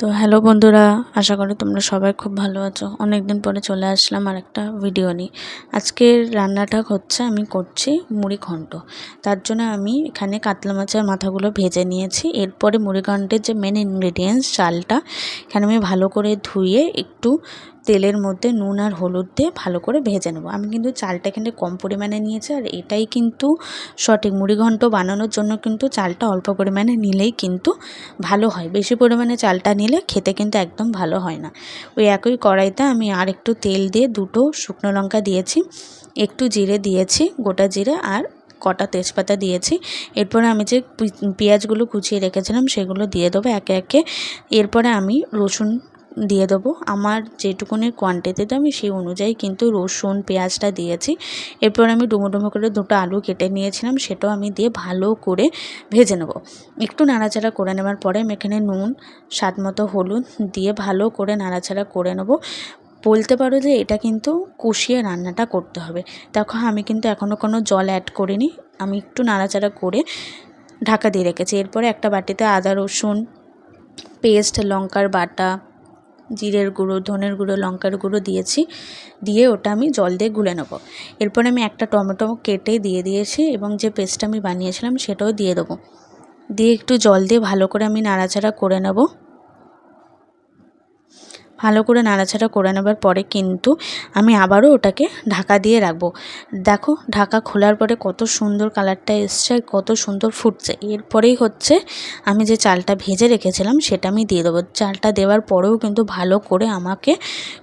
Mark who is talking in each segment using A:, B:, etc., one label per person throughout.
A: তো হ্যালো বন্ধুরা, আশা করি তোমরা সবাই খুব ভালো আছো। অনেক দিন পরে চলে আসলাম আর একটা ভিডিও নিয়ে। আজকের রান্নাটা হচ্ছে, আমি করছি মুড়ি ঘন্ট। তার জন্য আমি এখানে কাতলা মাছের মাথাগুলো ভেজে নিয়েছি। এরপরে মুড়ি ঘন্টের যে মেন ইনগ্রিডিয়েন্টস চালটা, এখানে আমি ভালো করে ধুয়ে একটু তেলের মধ্যে নুন আর হলুদ দিয়ে ভালো করে ভেজে নেব। আমি কিন্তু চালটা এখানে কম পরিমাণে নিয়েছি আর এটাই কিন্তু সঠিক। মুড়িঘণ্ট বানানোর জন্য কিন্তু চালটা অল্প পরিমাণে নিলেই কিন্তু ভালো হয়। বেশি পরিমাণে চালটা নিলে খেতে কিন্তু একদম ভালো হয় না। ওই একই কড়াইতে আমি আর একটু তেল দিয়ে দুটো শুকনো লঙ্কা দিয়েছি, একটু জিরে দিয়েছি, গোটা জিরে আর কটা তেজপাতা দিয়েছি। এরপরে আমি যে পেঁয়াজগুলো কুচিয়ে রেখেছিলাম সেগুলো দিয়ে দেবো একে একে। এরপরে আমি রসুন দিয়ে দেবো। আমার যেটুকুনি কোয়ান্টিটিতে আমি সেই অনুযায়ী কিন্তু রসুন, পেঁয়াজটা দিয়েছি। এরপর আমি ডুমো ডুমো করে দুটো আলু কেটে নিয়েছিলাম, সেটাও আমি দিয়ে ভালো করে ভেজে নেব। একটু নাড়াচাড়া করে নেওয়ার পরে আমি এখানে নুন, স্বাদ মতো হলুদ দিয়ে ভালো করে নাড়াচাড়া করে নেব। বলতে পারো যে এটা কিন্তু কষিয়ে রান্নাটা করতে হবে। দেখো আমি কিন্তু এখনও কোনো জল অ্যাড করিনি, আমি একটু নাড়াচাড়া করে ঢাকা দিয়ে রেখেছি। এরপরে একটা বাটিতে আদা, রসুন পেস্ট লঙ্কার বাটা জিরের গুঁড়ো, ধনের গুঁড়ো, লঙ্কার গুঁড়ো দিয়েছি। দিয়ে ওটা আমি জল দিয়ে গুলে নেব। এরপর আমি একটা টমেটো কেটে দিয়ে দিয়েছি এবং যে পেস্টটা আমি বানিয়েছিলাম সেটাও দিয়ে দেবো। দিয়ে একটু জল দিয়ে ভালো করে আমি নাড়াচাড়া করে নেব। ভালো করে নাড়াচাড়া করে নেবার পরে কিন্তু আমি আবারও ওটাকে ঢাকা দিয়ে রাখব। দেখো, ঢাকা খোলার পরে কত সুন্দর কালারটা এসছে কত সুন্দর ফুটছে। এরপরেই হচ্ছে আমি যে চালটা ভেজে রেখেছিলাম সেটা আমি দিয়ে দেবো। চালটা দেওয়ার পরেও কিন্তু ভালো করে আমাকে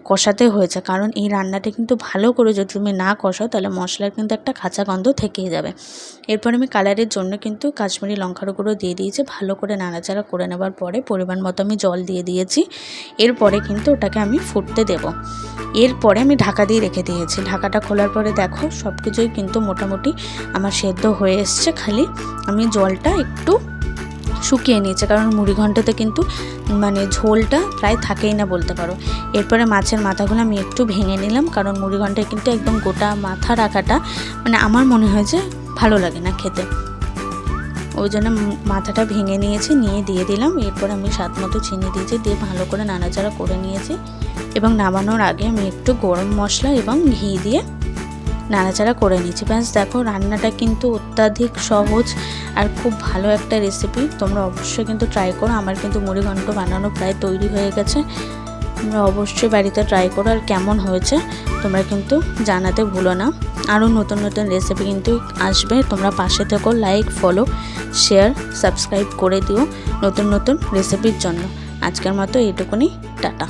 A: কষাতে হয়েছে। কারণ এই রান্নাটা কিন্তু ভালো করে যদি তুমি না কষাও তাহলে মশলার কিন্তু একটা কাঁচা গন্ধ থেকেই যাবে। এরপর আমি কালারের জন্য কিন্তু কাশ্মীরি লঙ্কার গুঁড়ো দিয়ে দিয়েছি। ভালো করে নাড়াচাড়া করে নেবার পরে পরিমাণ মতো আমি জল দিয়ে দিয়েছি। এরপরে কিন্তু কিন্তু ওটাকে আমি ফুটতে দেব। এরপরে আমি ঢাকা দিয়ে রেখে দিয়েছি। ঢাকাটা খোলার পরে দেখো সব কিছুই কিন্তু মোটামুটি আমার সেদ্ধ হয়ে এসছে খালি। আমি জলটা একটু শুকিয়ে নিয়েছে, কারণ মুড়ি ঘন্টাতে কিন্তু মানে ঝোলটা প্রায় থাকেই না বলতে পারো। এরপরে মাছের মাথাগুলো আমি একটু ভেঙে নিলাম, কারণ মুড়ি ঘন্টায় কিন্তু একদম গোটা মাথা রাখাটা মানে আমার মনে হয় যে ভালো লাগে না খেতে। ওই জন্য মাথাটা ভেঙে নিয়েছি, নিয়ে দিয়ে দিলাম। এরপর আমি স্বাদ মতো চিনি দিয়েছি, দিয়ে ভালো করে নাড়াচাড়া করে নিয়েছি। এবং নামানোর আগে আমি একটু গরম মশলা এবং ঘি দিয়ে নাড়াচাড়া করে নিয়েছি। ব্যাস, দেখো রান্নাটা কিন্তু অত্যাধিক সহজ আর খুব ভালো একটা রেসিপি তোমরা অবশ্যই কিন্তু ট্রাই করো। আমার কিন্তু মুড়ি ঘন্ট বানানো প্রায় তৈরি হয়ে গেছে। তোমরা অবশ্যই বাড়িতে ট্রাই করো আর কেমন হয়েছে। তোমরা কিন্তু জানাতে ভুলো না। আরও নতুন নতুন রেসিপি কিন্তু আসবে। তোমরা পাশে থেকো লাইক ফলো শেয়ার সাবস্ক্রাইব করে দিও নতুন নতুন রেসিপির জন্য। আজকের মতো এইটুকুনি। টাটা।